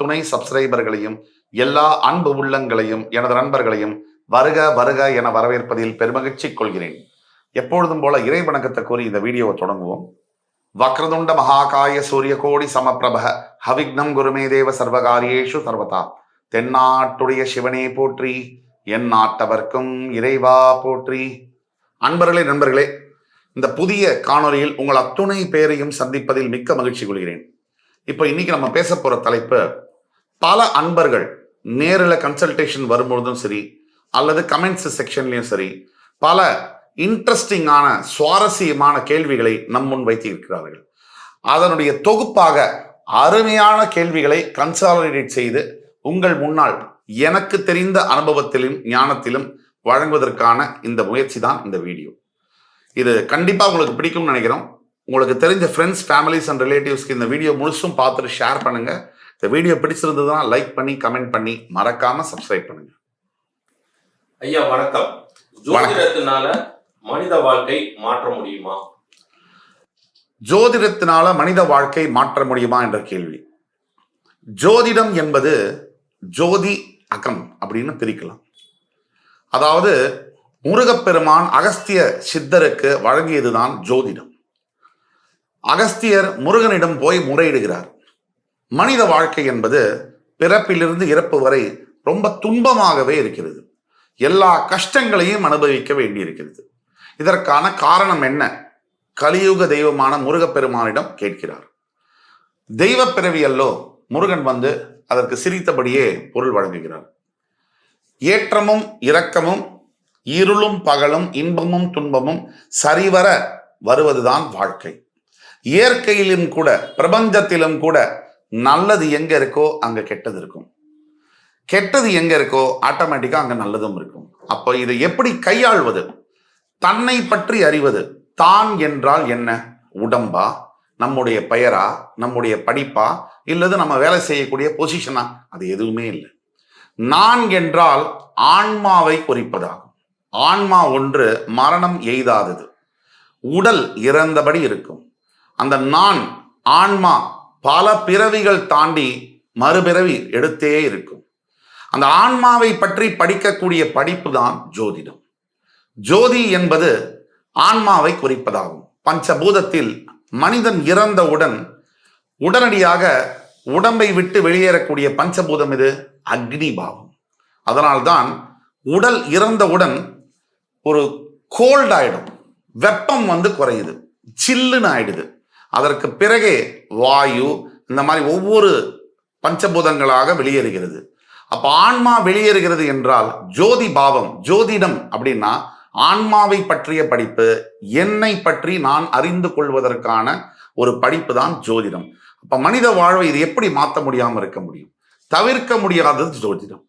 அத்துணை சப்ஸ்கிரைபர்களையும் எல்லா அன்பு உள்ளங்களையும் எனது நண்பர்களையும் வருக வருக என வரவேற்பதில் பெருமகிழ்ச்சி கொள்கிறேன். எப்பொழுதும் போல இறை வணக்கத்தை கூறி இந்த வீடியோவை தொடங்குவோம். வக்ரதுண்ட மகாகாய சூரிய கோடி சமப்பிரப ஹவிக்னம் குருமே தேவ சர்வகாரியேஷு சர்வதா. தென்னாட்டுடைய சிவனே போற்றி என் நாட்டவர்க்கும் இறைவா போற்றி. அன்பர்களே நண்பர்களே இந்த புதிய காணொலியில் உங்கள் அத்துணை பேரையும் சந்திப்பதில் மிக்க மகிழ்ச்சி கொள்கிறேன். இப்போ இன்னைக்கு நம்ம பேச போற தலைப்பு பல அன்பர்கள் நேரில் கன்சல்டேஷன் வரும்பொழுதும் சரி அல்லது கமெண்ட்ஸ் செக்ஷன்லையும் சரி பல இன்ட்ரெஸ்டிங்கான சுவாரஸ்யமான கேள்விகளை நம் முன் வைத்திருக்கிறார்கள். அதனுடைய தொகுப்பாக அருமையான கேள்விகளை கன்சாலிடேட் செய்து உங்கள் முன்னால் எனக்கு தெரிந்த அனுபவத்திலும் ஞானத்திலும் வழங்குவதற்கான இந்த முயற்சி தான் இந்த வீடியோ. இது கண்டிப்பாக உங்களுக்கு பிடிக்கும்னு நினைக்கிறோம். உங்களுக்கு தெரிஞ்ச ஃப்ரெண்ட்ஸ் ஃபேமிலிஸ் அண்ட் ரிலேட்டிவ்ஸ்க்கு இந்த வீடியோ முழுசும் பார்த்துட்டு ஷேர் பண்ணுங்கள் இந்த வீடியோ பிடிச்சிருந்ததுன்னா லைக் பண்ணி கமெண்ட் பண்ணி மறக்காம சப்ஸ்கிரைப் பண்ணுங்க. ஐயா வணக்கம். ஜோதிடத்தினால மனித வாழ்க்கை மாற்ற முடியுமா? ஜோதிடத்தினால மனித வாழ்க்கை மாற்ற முடியுமா என்ற கேள்வி. ஜோதிடம் என்பது ஜோதி அகம் அப்படின்னு பிரிக்கலாம். அதாவது முருகப்பெருமான் அகஸ்திய சித்தருக்கு வழங்கியதுதான் ஜோதிடம். அகஸ்தியர் முருகனிடம் போய் முறையிடுகிறார். மனித வாழ்க்கை என்பது பிறப்பிலிருந்து இறப்பு வரை ரொம்ப துன்பமாகவே இருக்கிறது. எல்லா கஷ்டங்களையும் அனுபவிக்க வேண்டியிருக்கிறது. இதற்கான காரணம் என்ன? கலியுக தெய்வமான முருகப்பெருமானிடம் கேட்கிறார். தெய்வ பிறவியல்லோ முருகன் வந்து அதற்கு சிரித்தபடியே பொருள் வழங்குகிறார். ஏற்றமும் இரக்கமும் இருளும் பகலும் இன்பமும் துன்பமும் சரிவர வருவதுதான் வாழ்க்கை. இயற்கையிலும் கூட பிரபஞ்சத்திலும் கூட நல்லது எங்க இருக்கோ அங்க கெட்டது இருக்கும். கெட்டது எங்க இருக்கோ ஆட்டோமேட்டிக்கா அங்க நல்லதும் இருக்கும். அப்போ இதை எப்படி கையாள்வது? தன்னை பற்றி அறிவது. தான் என்றால் என்ன? உடம்பா? நம்முடைய பெயரா? நம்முடைய படிப்பா? இல்லது நம்ம வேலை செய்யக்கூடிய பொசிஷனா அது எதுவுமே இல்லை. நான் என்றால் ஆன்மாவை குறிப்பதாகும். ஆன்மா ஒன்று மரணம் எய்தாதது. உடல் இறந்தபடி இருக்கும். அந்த நான் ஆன்மா பல பிறவிகள் தாண்டி மறுபிறவி எடுத்தே இருக்கும். அந்த ஆன்மாவை பற்றி படிக்கக்கூடிய படிப்பு தான் ஜோதிடம். ஜோதி என்பது ஆன்மாவை குறிப்பதாகும். பஞ்சபூதத்தில் மனிதன் இறந்தவுடன் உடனடியாக உடம்பை விட்டு வெளியேறக்கூடிய பஞ்சபூதம் இது அக்னி பாவம். அதனால்தான் உடல் இறந்தவுடன் ஒரு கோல்ட் ஆயிடும். வெப்பம் வந்து குறையுது. சில்லுன்னு ஆயிடுது. அதற்கு பிறகே வாயு இந்த மாதிரி ஒவ்வொரு பஞ்சபூதங்களாக வெளியேறுகிறது. அப்ப ஆன்மா வெளியேறுகிறது என்றால் ஜோதி பாவம் ஜோதிடம் அப்படின்னா ஆன்மாவை பற்றிய படிப்பு என்னை பற்றி நான் அறிந்து கொள்வதற்கான ஒரு படிப்பு தான் ஜோதிடம். அப்ப மனித வாழ்வை இது எப்படி மாற்ற முடியாம இருக்க முடியும்? தவிர்க்க முடியாதது ஜோதிடம்.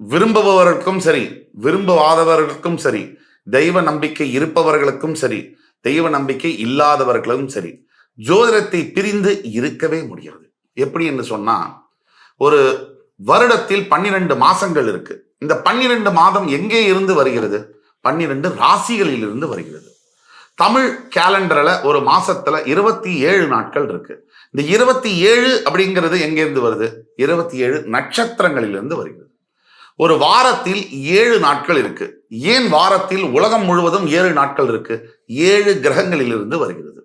விரும்புபவர்களுக்கும் சரி விரும்பாதவர்களுக்கும் சரி தெய்வ நம்பிக்கை இருப்பவர்களுக்கும் சரி தெய்வ நம்பிக்கை இல்லாதவர்களும் சரி ஜோதிடத்தை பிரிந்து இருக்கவே முடியாது. எப்படி என்று சொன்னா ஒரு வருடத்தில் பன்னிரண்டு மாசங்கள் இருக்கு. இந்த பன்னிரண்டு மாதம் எங்கே இருந்து வருகிறது? பன்னிரண்டு ராசிகளில் இருந்து வருகிறது. தமிழ் கேலண்டர்ல ஒரு மாசத்துல இருபத்தி ஏழு நாட்கள் இருக்கு. இந்த இருபத்தி ஏழு அப்படிங்கிறது எங்கேருந்து வருது? இருபத்தி ஏழு நட்சத்திரங்களிலிருந்து வருகிறது. ஒரு வாரத்தில் ஏழு நாட்கள் இருக்கு. ஏன் வாரத்தில் உலகம் முழுவதும் ஏழு நாட்கள் இருக்கு? ஏழு கிரகங்களிலிருந்து வருகிறது.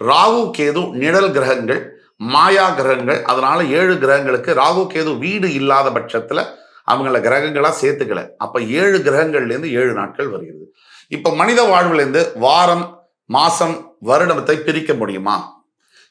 ராகு கேது நிழல் கிரகங்கள் மாயா கிரகங்கள் அதனால ஏழு கிரகங்களுக்கு ராகு கேது வீடு இல்லாத பட்சத்துல அவங்கள கிரகங்களா சேர்த்துக்கல. அப்ப ஏழு கிரகங்கள்ல இருந்து ஏழு நாட்கள் வருகிறது. இப்ப மனித வாழ்வுல இருந்து வாரம் மாசம் வருடத்தை பிரிக்க முடியுமா?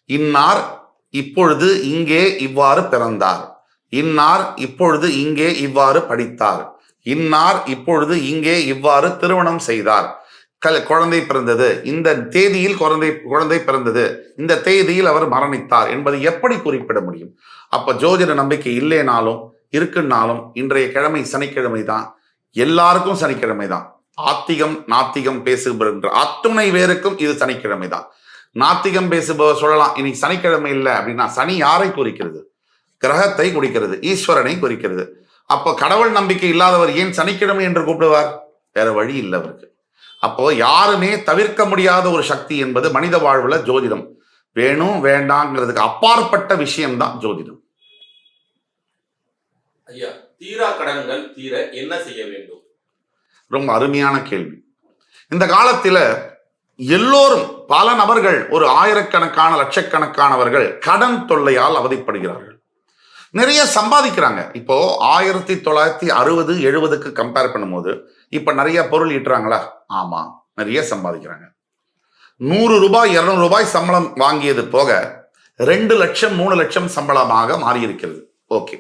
இன்னார் இப்பொழுது இங்கே இவ்வாறு பிறந்தார். இன்னார் இப்பொழுது இங்கே இவ்வாறு படித்தார். இன்னார் இப்பொழுது இங்கே இவ்வாறு திருமணம் செய்தார். குழந்தை பிறந்தது. இந்த தேதியில் குழந்தை குழந்தை பிறந்தது. இந்த தேதியில் அவர் மரணித்தார் என்பதை எப்படி குறிப்பிட முடியும்? அப்ப ஜோதிட நம்பிக்கை இல்லைனாலும் இருக்குன்னாலும் இன்றைய கிழமை சனிக்கிழமை தான். எல்லாருக்கும் சனிக்கிழமை தான். ஆத்திகம் நாத்திகம் பேசுகின்ற அத்துணை பேருக்கும் இது சனிக்கிழமை தான். நாத்திகம் பேசுபவர் சொல்லலாம் இன்னைக்கு சனிக்கிழமை இல்லை அப்படின்னா சனி யாரை குறிக்கிறது? கிரகத்தை குறிக்கிறது ஈஸ்வரனை குறிக்கிறது. அப்போ கடவுள் நம்பிக்கை இல்லாதவர் ஏன் சனிக்கிழமை என்று கூப்பிடுவார்? வேற வழி இல்லை அவருக்கு. அப்போ யாருமே தவிர்க்க முடியாத ஒரு சக்தி என்பது மனித வாழ்வுல ஜோதிடம். வேணும் வேண்டாங்கிறதுக்கு அப்பாற்பட்ட விஷயம்தான் ஜோதிடம். ஐயா தீரா கடன்கள் தீர என்ன செய்ய வேண்டும்? ரொம்ப அருமையான கேள்வி. இந்த காலத்தில் எல்லோரும் பல நபர்கள் ஒரு ஆயிரக்கணக்கான லட்சக்கணக்கானவர்கள் கடன் தொல்லையால் அவதிப்படுகிறார்கள். நிறைய சம்பாதிக்கிறாங்க. இப்போ ஆயிரத்தி தொள்ளாயிரத்தி அறுபது எழுபதுக்கு கம்பேர் பண்ணும்போது இப்ப நிறைய பொருள் ஈட்டுறாங்களா? ஆமா நிறைய சம்பாதிக்கிறாங்க. நூறு ரூபாய் இருநூறு ரூபாய் சம்பளம் வாங்கியது போக ரெண்டு லட்சம் மூணு லட்சம் சம்பளமாக மாறியிருக்கிறது. ஓகே.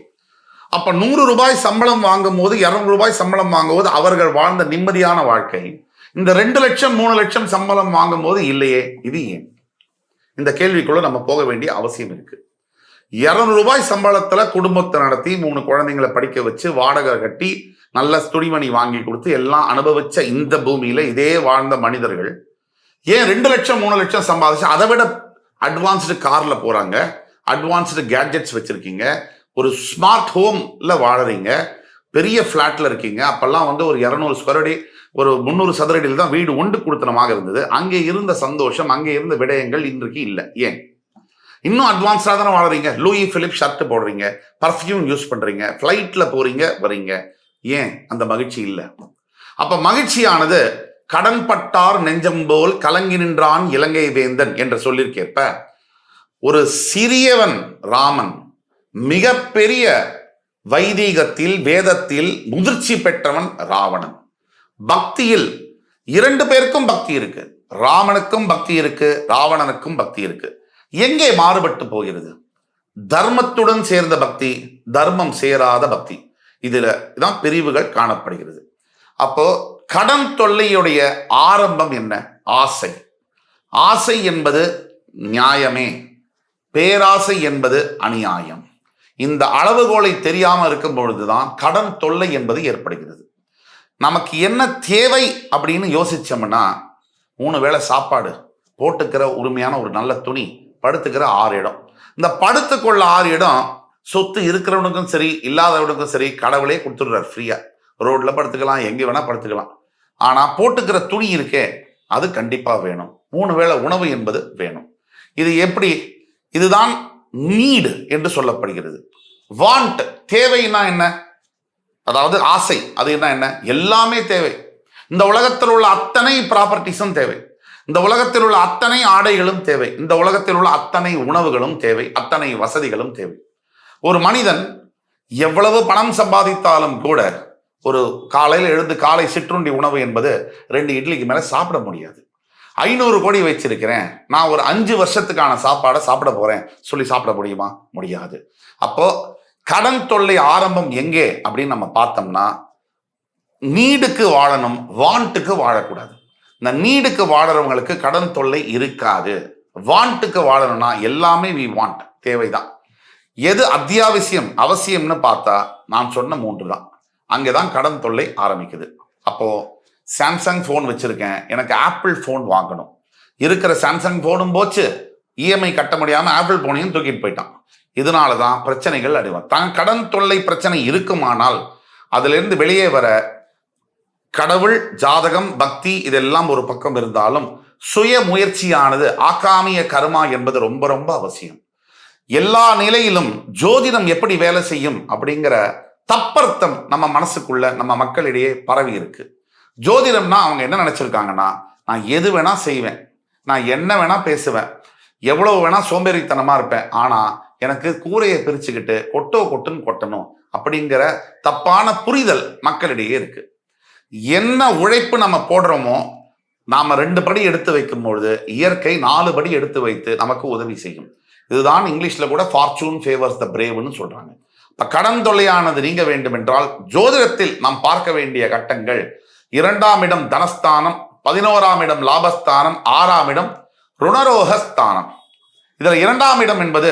அப்ப நூறு ரூபாய் சம்பளம் வாங்கும் போது இருநூறு ரூபாய் சம்பளம் வாங்கும்போது அவர்கள் வாழ்ந்த நிம்மதியான வாழ்க்கை இந்த ரெண்டு லட்சம் மூணு லட்சம் சம்பளம் வாங்கும் போது இல்லையே இது ஏன்? இந்த கேள்விக்குள்ள நம்ம போக வேண்டிய அவசியம் இருக்கு. இரநூறு ரூபாய் சம்பளத்துல குடும்பத்தை நடத்தி மூணு குழந்தைங்களை படிக்க வச்சு வாடகை கட்டி நல்ல துணிமணி வாங்கி கொடுத்து எல்லாம் அனுபவிச்ச இந்த பூமியில இதே வாழ்ந்த மனிதர்கள் ஏன் ரெண்டு லட்சம் மூணு லட்சம் சம்பாதிச்சு அதை விட அட்வான்ஸ்டு கார்ல போறாங்க. அட்வான்ஸ்டு கேட்ஜெட்ஸ் வச்சிருக்கீங்க. ஒரு ஸ்மார்ட் ஹோம்ல வாழறீங்க. பெரிய ஃப்ளாட்ல இருக்கீங்க. அப்பெல்லாம் வந்து ஒரு இரநூறு ஸ்கொயர் அடி ஒரு முந்நூறு சதுரடியில் தான் வீடு ஒன்று கொடுத்தனமாக இருந்தது. அங்கே இருந்த சந்தோஷம் அங்கே இருந்த விடயங்கள் இன்றைக்கு இல்லை. ஏன்? இன்னும் அட்வான்ஸாக தானே வாழறீங்க? லூயி ஃபிலிப் ஷர்ட் போடுறீங்க பர்ஃப்யூம் யூஸ் பண்ணுறீங்க ஃப்ளைட்டில் போகிறீங்க வரீங்க. ஏன்? அந்த மகிழ்ச்சி இல்லை. அப்போ மகிழ்ச்சியானது கடன்பட்டார் நெஞ்சம்போல் கலங்கி நின்றான் இலங்கை வேந்தன் என்று சொல்லியிருக்கேற்ப ஒரு சிறியவன் ராமன் மிகப்பெரிய வைதீகத்தில் வேதத்தில் முதிர்ச்சி பெற்றவன் ராவணன். பக்தியில் இரண்டு பேருக்கும் பக்தி இருக்கு. ராமனுக்கும் பக்தி இருக்கு ராவணனுக்கும் பக்தி இருக்கு. எங்கே மாறுபட்டு போகிறது? தர்மத்துடன் சேர்ந்த பக்தி தர்மம் சேராத பக்தி. இதுல தான் பிரிவுகள் காணப்படுகிறது. அப்போ கடன் தொல்லையுடைய ஆரம்பம் என்ன? ஆசை. ஆசை என்பது நியாயமே. பேராசை என்பது அநியாயம். இந்த அளவுகோலை தெரியாமல் இருக்கும் பொழுதுதான் கடன் தொல்லை என்பது ஏற்படுகிறது. நமக்கு என்ன தேவை அப்படின்னு யோசிச்சோம்னா மூணு வேளை சாப்பாடு போட்டுக்கிற உரிமையான ஒரு நல்ல துணி படுத்துக்கிற ஆறு இடம். இந்த படுத்துக்கொள்ள ஆறு இடம் சொத்து இருக்கிறவனுக்கும் சரி இல்லாதவனுக்கும் சரி கடவுளே கொடுத்துடுறார் ஃப்ரீயா ரோட்ல படுத்துக்கலாம் எங்க வேணா படுத்துக்கலாம். ஆனா போட்டுக்கிற துணி இருக்கே அது கண்டிப்பா வேணும். மூணு வேளை உணவு என்பது வேணும். இது எப்படி? இதுதான் நீடு என்று சொல்லப்படுகிறது. வாண்ட் தேவைன்னா என்ன? அதாவது ஆசை அது என்ன என்ன? எல்லாமே தேவை. இந்த உலகத்தில் உள்ள அத்தனை ப்ராப்பர்ட்டிஸும் தேவை. இந்த உலகத்தில் உள்ள அத்தனை ஆடைகளும் தேவை. இந்த உலகத்தில் உள்ள அத்தனை உணவுகளும் தேவை. அத்தனை வசதிகளும் தேவை. ஒரு மனிதன் எவ்வளவு பணம் சம்பாதித்தாலும் கூட ஒரு காலையில் எழுந்து காலை சிற்றுண்டி உணவு என்பது ரெண்டு இட்லிக்கு மேலே சாப்பிட முடியாது. ஐநூறு கோடி வச்சிருக்கிறேன். நான் ஒரு அஞ்சு வருஷத்துக்கான சாப்பாடை சாப்பிட போறேன். சொல்லி சாப்பிட முடியுமா? முடியாது. அப்போ கடன் தொல்லை ஆரம்பம் எங்கே அப்படின்னு நம்ம பார்த்தோம்னா நீடுக்கு வாழணும் வாண்ட்டுக்கு வாழக்கூடாது. இந்த நீடுக்கு வாழறவங்களுக்கு கடன் தொல்லை இருக்காது. வாண்ட்டுக்கு வாழணும்னா எல்லாமே வி வாண்ட் தேவைதான். எது அத்தியாவசியம் அவசியம்னு பார்த்தா நான் சொன்ன மூன்று தான் அங்கே தான் கடன் தொல்லை ஆரம்பிக்குது. அப்போ சாம்சங் ஃபோன் வச்சிருக்கேன். எனக்கு ஆப்பிள் ஃபோன் வாங்கணும். இருக்கிற சாம்சங் ஃபோனும் போச்சு. இஎம்ஐ கட்ட முடியாமல் ஆப்பிள் ஃபோனையும் தூக்கிட்டு போயிட்டான். இதனால தான் பிரச்சனைகள் அடைவான் தான் கடன் தொல்லை பிரச்சனை இருக்குமானால் அதிலிருந்து வெளியே வர கடவுள் ஜாதகம் பக்தி இதெல்லாம் ஒரு பக்கம் இருந்தாலும் சுய முயற்சியானது ஆக்காமிய கர்மா என்பது ரொம்ப ரொம்ப அவசியம். எல்லா நிலையிலும் ஜோதிடம் எப்படி வேலை செய்யும் அப்படிங்கிற தப்பர்த்தம் நம்ம மனசுக்குள்ள நம்ம மக்களிடையே பரவி இருக்கு. ஜோதிடம்னா அவங்க என்ன நினைச்சிருக்காங்கன்னா நான் எது வேணா செய்வேன் நான் என்ன வேணா பேசுவேன் எவ்வளவு வேணா சோம்பேறித்தனமா இருப்பேன் ஆனா எனக்கு கூரையை பிரிச்சுக்கிட்டு கொட்டோ கொட்டுன்னு கொட்டணும் அப்படிங்கிற தப்பான புரிதல் மக்களிடையே இருக்குது என்ன உழைப்பு நம்ம போடுறோமோ நாம ரெண்டு படி எடுத்து வைக்கும் பொழுது இயற்கை நாலு படி எடுத்து வைத்து நமக்கு உதவி செய்யும். இதுதான் இங்கிலீஷ்ல கூட ஃபார்ச்சூன் ஃபேவர்ஸ் த பிரேவ்னு சொல்றாங்க. இப்ப கடன் தொல்லையானது நீங்க வேண்டும் என்றால் ஜோதிடத்தில் நாம் பார்க்க வேண்டிய கட்டங்கள் இரண்டாம் இடம் தனஸ்தானம் பதினோராம் இடம் லாபஸ்தானம் ஆறாம் இடம் ருணரோகஸ்தானம். இதில் இரண்டாம் இடம் என்பது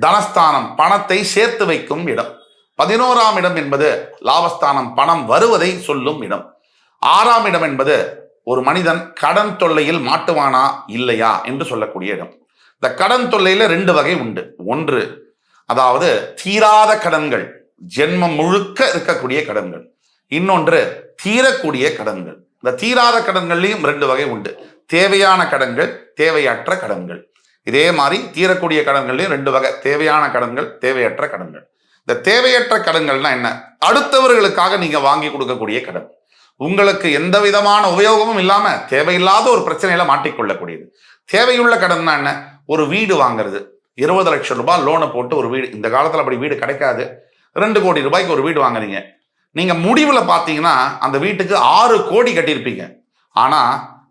தனஸ்தானம் பணத்தை சேர்த்து வைக்கும் இடம். பதினோராம் இடம் என்பது லாபஸ்தானம் பணம் வருவதை சொல்லும் இடம். ஆறாம் இடம் என்பது ஒரு மனிதன் கடன் தொல்லையில் மாட்டுவானா இல்லையா என்று சொல்லக்கூடிய இடம். இந்த கடன் தொல்லையில ரெண்டு வகை உண்டு. ஒன்று அதாவது தீராத கடன்கள் ஜென்மம் முழுக்க இருக்கக்கூடிய கடன்கள். இன்னொன்று தீரக்கூடிய கடன்கள். இந்த தீராத கடன்கள்லையும் ரெண்டு வகை உண்டு. தேவையான கடன்கள் தேவையற்ற கடன்கள். இதே மாதிரி தீரக்கூடிய கடன்கள்லையும் ரெண்டு வகை தேவையான கடன்கள் தேவையற்ற கடன்கள். இந்த தேவையற்ற கடன்கள்னா என்ன? அடுத்தவர்களுக்காக நீங்க வாங்கி கொடுக்கக்கூடிய கடன். உங்களுக்கு எந்த விதமான உபயோகமும் இல்லாம தேவையில்லாத ஒரு பிரச்சனையில மாட்டிக்கொள்ளக்கூடியது. தேவையுள்ள கடன்னா என்ன? ஒரு வீடு வாங்குறது. இருபது லட்சம் ரூபாய் லோனை போட்டு ஒரு வீடு. இந்த காலத்துல அப்படி வீடு கிடைக்காது. ரெண்டு கோடி ரூபாய்க்கு ஒரு வீடு வாங்குறீங்க. நீங்க முடிவுல பாத்தீங்கன்னா அந்த வீட்டுக்கு ஆறு கோடி கட்டியிருப்பீங்க. ஆனா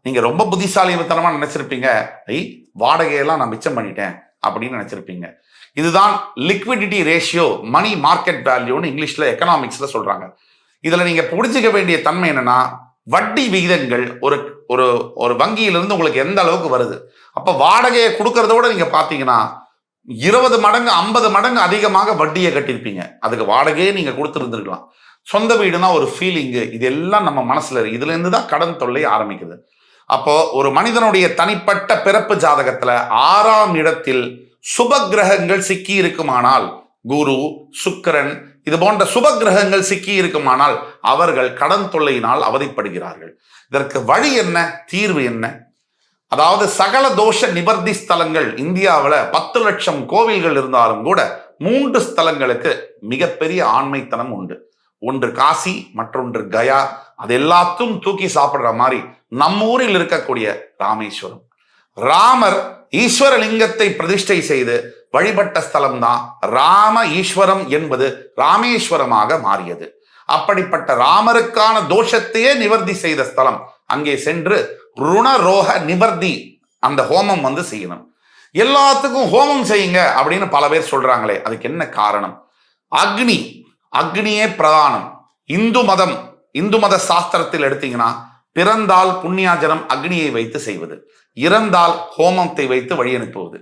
நீங்க ரொம்ப புத்திசாலித்தனமா நினைச்சிருப்பீங்க. ஐ வாடகையெல்லாம் நான் மிச்சம் பண்ணிட்டேன் அப்படின்னு நினைச்சிருப்பீங்க. இதுதான் லிக்விடிட்டி ரேஷியோ மணி மார்க்கெட் வேல்யூன்னு இங்கிலீஷ்ல எக்கனாமிக்ஸ்ல சொல்றாங்க. இதுல நீங்க புரிஞ்சுக்க வேண்டிய தன்மை என்னன்னா வட்டி விகிதங்கள் ஒரு ஒரு ஒரு வங்கியிலிருந்து உங்களுக்கு எந்த அளவுக்கு வருது? அப்ப வாடகையை கொடுக்கறத விட நீங்க பாத்தீங்கன்னா இருபது மடங்கு ஐம்பது மடங்கு அதிகமாக வட்டியை கட்டியிருப்பீங்க. அதுக்கு வாடகையே நீங்க கொடுத்துருந்துருக்கலாம். சொந்த வீடுனா ஒரு ஃபீலிங்கு இது எல்லாம் நம்ம மனசுல இருக்கு. இதுல இருந்து தான் கடன் தொல்லை ஆரம்பிக்குது. அப்போ ஒரு மனிதனுடைய தனிப்பட்ட பிறப்பு ஜாதகத்துல ஆறாம் இடத்தில் சுப கிரகங்கள் சிக்கி இருக்குமானால் குரு சுக்கரன் இது போன்ற சுப கிரகங்கள் சிக்கி இருக்குமானால் அவர்கள் கடன் தொல்லையினால் அவதிப்படுகிறார்கள். இதற்கு வழி என்ன? தீர்வு என்ன? அதாவது சகல தோஷ நிவர்த்தி ஸ்தலங்கள் இந்தியாவில் பத்து லட்சம் கோவில்கள் இருந்தாலும் கூட மூன்று ஸ்தலங்களுக்கு மிகப்பெரிய ஆண்மைத்தனம் உண்டு. ஒன்று காசி மற்றொன்று கயா அது எல்லாத்தையும் தூக்கி சாப்பிடுற மாதிரி நம்ம ஊரில் இருக்கக்கூடிய ராமேஸ்வரம். ராமர் ஈஸ்வரலிங்கத்தை பிரதிஷ்டை செய்து வழிபட்ட ஸ்தலம் தான் ராம ஈஸ்வரம் என்பது ராமேஸ்வரமாக மாறியது. அப்படிப்பட்ட ராமருக்கான தோஷத்தையே நிவர்த்தி செய்த ஸ்தலம் அங்கே சென்று ருணரோக நிவர்த்தி அந்த ஹோமம் வந்து செய்யணும். எல்லாத்துக்கும் ஹோமம் செய்யுங்க அப்படின்னு பல பேர் சொல்றாங்களே அதுக்கு என்ன காரணம்? அக்னி அக்னியே பிரதானம். இந்து மதம் இந்து மத சாஸ்திரத்தில் எடுத்தீங்கன்னா பிறந்தால் புண்ணியாஜனம் அக்னியை வைத்து செய்வது. இறந்தால் ஹோமத்தை வைத்து வழி அனுப்புவது.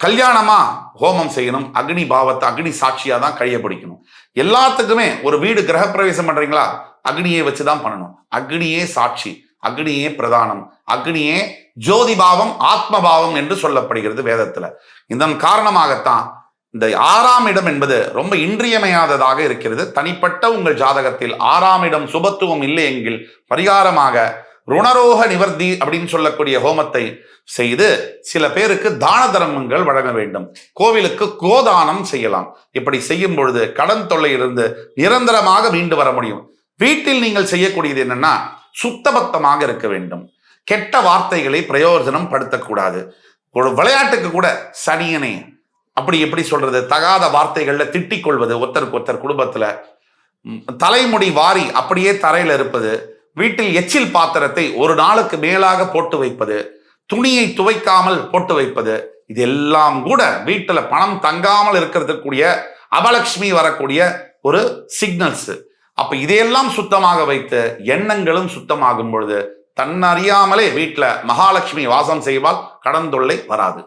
கல்யாணமா ஹோமம் செய்யணும். அக்னி பாவத்தை அக்னி சாட்சியா தான் கையை பிடிக்கணும். எல்லாத்துக்குமே ஒரு வீடு கிரகப்பிரவேசம் பண்றீங்களா? அக்னியை வச்சுதான் பண்ணணும். அக்னியே சாட்சி அக்னியே பிரதானம் அக்னியே ஜோதி பாவம் ஆத்ம பாவம் என்று சொல்லப்படுகிறது வேதத்துல. இதன் காரணமாகத்தான் இந்த ஆறாம் இடம் என்பது ரொம்ப இன்றியமையாததாக இருக்கிறது. தனிப்பட்ட உங்கள் ஜாதகத்தில் ஆறாம் இடம் சுபத்துவம் இல்லை எங்கில் பரிகாரமாக ருணரோக நிவர்த்தி அப்படின்னு சொல்லக்கூடிய ஹோமத்தை செய்து சில பேருக்கு தான தர்மங்கள் வழங்க வேண்டும். கோவிலுக்கு கோதானம் செய்யலாம். இப்படி செய்யும் பொழுது கடன் தொல்லையிலிருந்து நிரந்தரமாக மீண்டு வர முடியும். வீட்டில் நீங்கள் செய்யக்கூடியது என்னன்னா சுத்தபத்தமாக இருக்க வேண்டும். கெட்ட வார்த்தைகளை பிரயோஜனம் படுத்தக்கூடாது. ஒரு விளையாட்டுக்கு கூட சனியனே அப்படி எப்படி சொல்றது? தகாத வார்த்தைகள்ல திட்டிக் கொள்வது ஒருத்தருக்கு ஒருத்தர் குடும்பத்துல தலைமுடி வாரி அப்படியே தரையில இருப்பது வீட்டில் எச்சில் பாத்திரத்தை ஒரு நாளுக்கு மேலாக போட்டு வைப்பது துணியை துவைக்காமல் போட்டு வைப்பது இது எல்லாம் கூட வீட்டில் பணம் தங்காமல் இருக்கிறதுக்கூடிய அபலக்ஷ்மி வரக்கூடிய ஒரு சிக்னல்ஸ் அப்ப இதையெல்லாம் சுத்தமாக வைத்து எண்ணங்களும் சுத்தமாகும் பொழுது தன்னறியாமலே வீட்டில் மகாலட்சுமி வாசம் செய்வால் கடன் தொல்லை வராது.